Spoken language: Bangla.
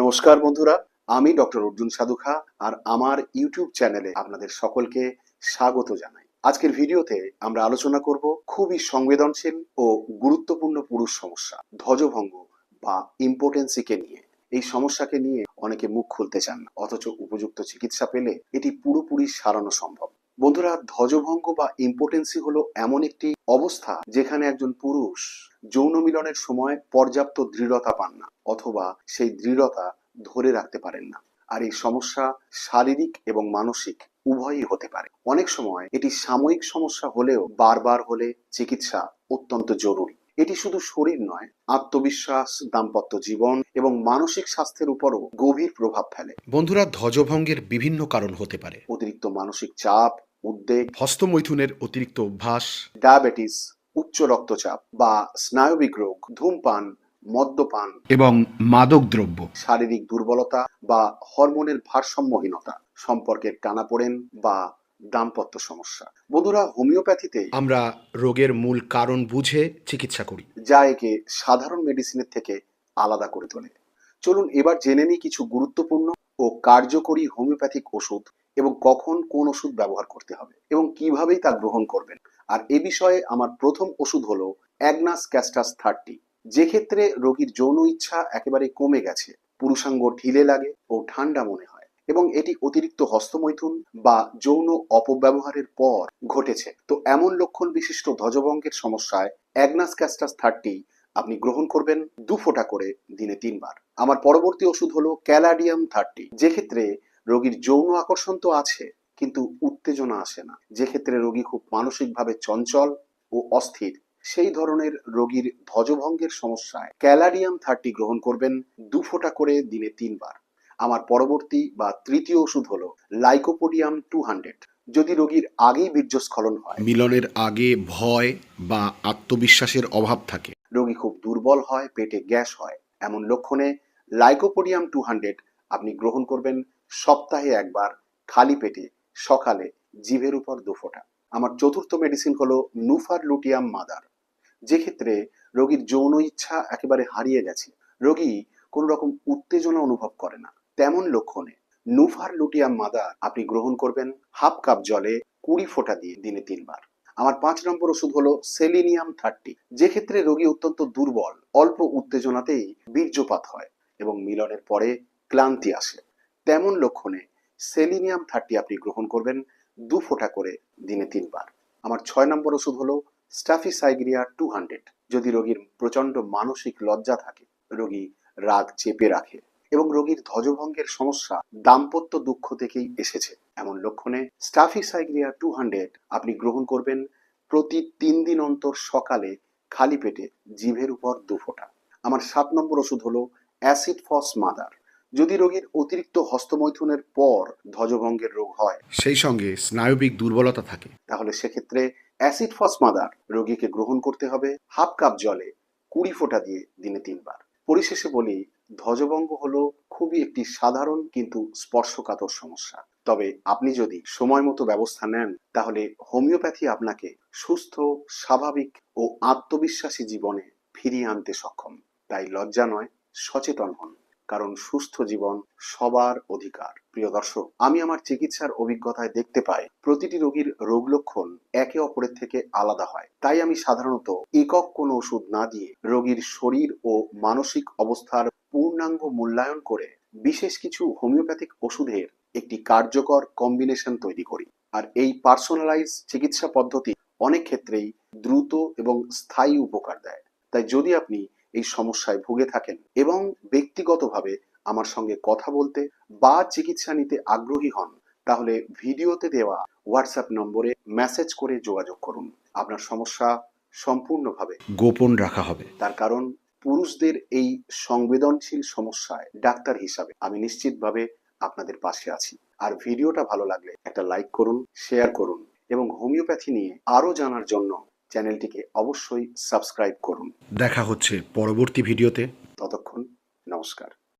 নমস্কার বন্ধুরা, আমি ডক্টর অর্জুন সাধুখা আর আমার ইউটিউব চ্যানেলে আপনাদের সকলকে স্বাগত জানাই। আজকের ভিডিওতে আমরা আলোচনা করব খুবই সংবেদনশীল ও গুরুত্বপূর্ণ পুরুষ সমস্যা, ধ্বজভঙ্গ বা ইম্পোর্টেন্সিকে নিয়ে। এই সমস্যাকে নিয়ে অনেকে মুখ খুলতে চান না, অথচ উপযুক্ত চিকিৎসা পেলে এটি পুরোপুরি সারানো সম্ভব। বন্ধুরা ধ্বজভঙ্গ বা ইম্পোর্টেন্সি হলো এমন একটি অবস্থা যেখানে একজন পুরুষ যৌন মিলনের সময় পর্যাপ্ত দৃঢ়তা পান না অথবা সেই দৃঢ়তা ধরে রাখতে পারেন না। আর এই সমস্যা শারীরিক এবং মানসিক উভয়ই হতে পারে। অনেক সময় এটি সাময়িক সমস্যা হলেও বারবার হলে চিকিৎসা অত্যন্ত জরুরি। এটি শুধু শরীর নয় আত্মবিশ্বাস দাম্পত্য জীবন এবং মানসিক স্বাস্থ্যের উপরও গভীর প্রভাব ফেলে। বন্ধুরা ধ্বজভঙ্গের বিভিন্ন কারণ হতে পারে। অতিরিক্ত মানসিক চাপ উদ্বেগ হস্তমৈথুনের অতিরিক্ত অভ্যাস ডায়াবেটিস উচ্চ রক্তচাপ বা স্নায়বিক রোগ ধূমপান মদ্যপান এবং মাদক দ্রব্য শারীরিক দুর্বলতা বা হরমোনের ভারসাম্যহীনতা সম্পর্কের টানাপোড়েন বা দাম্পত্য সমস্যা। বন্ধুরা হোমিওপ্যাথিতে আমরা রোগের মূল কারণ বুঝে চিকিৎসা করি। যা একে সাধারণ মেডিসিনের থেকে আলাদা করে তোলে। চলুন এবার জেনে নিই কিছু গুরুত্বপূর্ণ ও কার্যকরী হোমিওপ্যাথিক ওষুধ এবং কখন কোন ওষুধ ব্যবহার করতে হবে এবং কিভাবেই তা গ্রহণ করবেন। আর এ বিষয়ে আমার প্রথম ওষুধ হলো অ্যাগনাস ক্যাস্টাস থার্টি। যে ক্ষেত্রে রোগীর যৌন ইচ্ছা একেবারে কমে গেছে, পুরুষাঙ্গ ঢিলে লাগে ও ঠান্ডা মনে হয় এবং এটি অতিরিক্ত হস্তমৈথুন বা যৌন অপব্যবহারের পর ঘটেছে। তো এমন লক্ষণ বিশিষ্ট ধ্বজভঙ্গের সমস্যায় অ্যাগনাস ক্যাস্টাস থার্টি আপনি গ্রহণ করবেন দু ফোঁটা করে দিনে তিনবার। আমার পরবর্তী ওষুধ হলো ক্যালাডিয়াম থার্টি। যে ক্ষেত্রে রোগীর যৌন আকর্ষণ তো আছে কিন্তু উত্তেজনা আসে না। যে ক্ষেত্রে রোগী খুব মানসিকভাবে চঞ্চল ও অস্থির সেই ধরনের রোগীর ধ্বজভঙ্গের সমস্যায় ক্যালাডিয়াম থার্টি গ্রহণ করবেন দু ফোঁটা করে দিনে তিনবার। আমার পরবর্তী বা তৃতীয় ওষুধ হলো লাইকোপোডিয়াম টু হান্ড্রেড। যদি রোগীর আগেই বীর্যস্খলন হয় মিলনের আগে ভয় বা আত্মবিশ্বাসের অভাব থাকে। রোগী খুব দুর্বল হয় পেটে গ্যাস হয়। এমন লক্ষণে লাইকোপোডিয়াম টু হান্ড্রেড আপনি গ্রহণ করবেন সপ্তাহে একবার খালি পেটে সকালে জিভের উপর দু ফোঁটা। আমার চতুর্থ মেডিসিন হলো নুফার লুটিয়াম মাদার। যে ক্ষেত্রে রোগীর যৌন ইচ্ছা একেবারে হারিয়ে গেছে, রোগী কোন রকম উত্তেজনা অনুভব করে না। তেমন লক্ষণে নুফার লুটিয়াম মাদার আপনি গ্রহণ করবেন হাফ কাপ জলে কুড়ি ফোঁটা দিয়ে দিনে তিনবার। আমার পাঁচ নম্বর ওষুধ হলো সেলিনিয়াম থার্টি। যে ক্ষেত্রে রোগী অত্যন্ত দুর্বল, অল্প উত্তেজনাতেই বীর্যপাত হয় এবং মিলনের পরে ক্লান্তি আসে। তেমন লক্ষণে সেলিনিয়াম থার্টি আপনি গ্রহণ করবেন দু ফোঁটা করে দিনে তিনবার। আমার ছয় নম্বর ওষুধ হলো স্টাফিসাইগ্রিয়া টু হান্ড্রেড যদি রোগীর প্রচণ্ড মানসিক লজ্জা থাকে, রোগী রাগ চেপে রাখে এবং রোগীর ধ্বজভঙ্গের সমস্যা দাম্পত্য দুঃখ থেকেই এসেছে, এমন লক্ষণে স্টাফিসাইগ্রিয়া টু হান্ড্রেড আপনি গ্রহণ করবেন প্রতি তিন দিন অন্তর সকালে খালি পেটে, জিভের উপর দু ফোঁটা। আমার সাত নম্বর ওষুধ হলো অ্যাসিড ফস মাদার যদি রোগীর অতিরিক্ত হস্তমৈথুনের পর ধ্বজভঙ্গের রোগ হয় সেই সঙ্গে স্নায়বিক দুর্বলতা থাকে। তাহলে সেক্ষেত্রে অ্যাসিড ফস মাদার রোগীকে গ্রহণ করতে হবে হাফ কাপ জলে কুড়ি ফোঁটা দিয়ে দিনে তিনবার। পরিশেষে বলি ধ্বজভঙ্গ হলো খুবই একটি সাধারণ কিন্তু স্পর্শকাতর সমস্যা। তবে আপনি যদি সময় মতো ব্যবস্থা নেন তাহলে হোমিওপ্যাথি আপনাকে সুস্থ স্বাভাবিক ও আত্মবিশ্বাসী জীবনে ফিরিয়ে আনতে সক্ষম। তাই লজ্জা নয় সচেতন হন। কারণ সুস্থ জীবন সবার অধিকার। প্রিয় দর্শক, আমি আমার চিকিৎসার অভিজ্ঞতায় দেখতে পাই, প্রতিটি রোগীর রোগ লক্ষণ একে অপরের থেকে আলাদা হয়। তাই আমি সাধারণত একক কোনো ওষুধ না দিয়ে রোগীর শরীর ও মানসিক অবস্থার পূর্ণাঙ্গ মূল্যায়ন করে বিশেষ কিছু হোমিওপ্যাথিক ওষুধের একটি কার্যকর কম্বিনেশন তৈরি করি। আর এই পার্সোনালাইজ চিকিৎসা পদ্ধতি অনেক ক্ষেত্রেই দ্রুত এবং স্থায়ী উপকার দেয়। তাই যদি আপনি এই সমস্যায় ভুগে থাকেন এবং ব্যক্তিগতভাবে আমার সঙ্গে কথা বলতে বা চিকিৎসা নিতে আগ্রহী হন তাহলে ভিডিওতে দেওয়া হোয়াটসঅ্যাপ নম্বরে মেসেজ করে যোগাযোগ করুন। আপনার সমস্যা সম্পূর্ণভাবে গোপন রাখা হবে। তার কারণ পুরুষদের এই সংবেদনশীল সমস্যায় ডাক্তার হিসাবে আমি নিশ্চিতভাবে আপনাদের পাশে আছি। আর ভিডিওটা ভালো লাগলে একটা লাইক করুন শেয়ার করুন এবং হোমিওপ্যাথি নিয়ে আরও জানার জন্য চ্যানেলটিকে অবশ্যই সাবস্ক্রাইব করুন। দেখা হচ্ছে পরবর্তী ভিডিওতে। ততক্ষণ নমস্কার।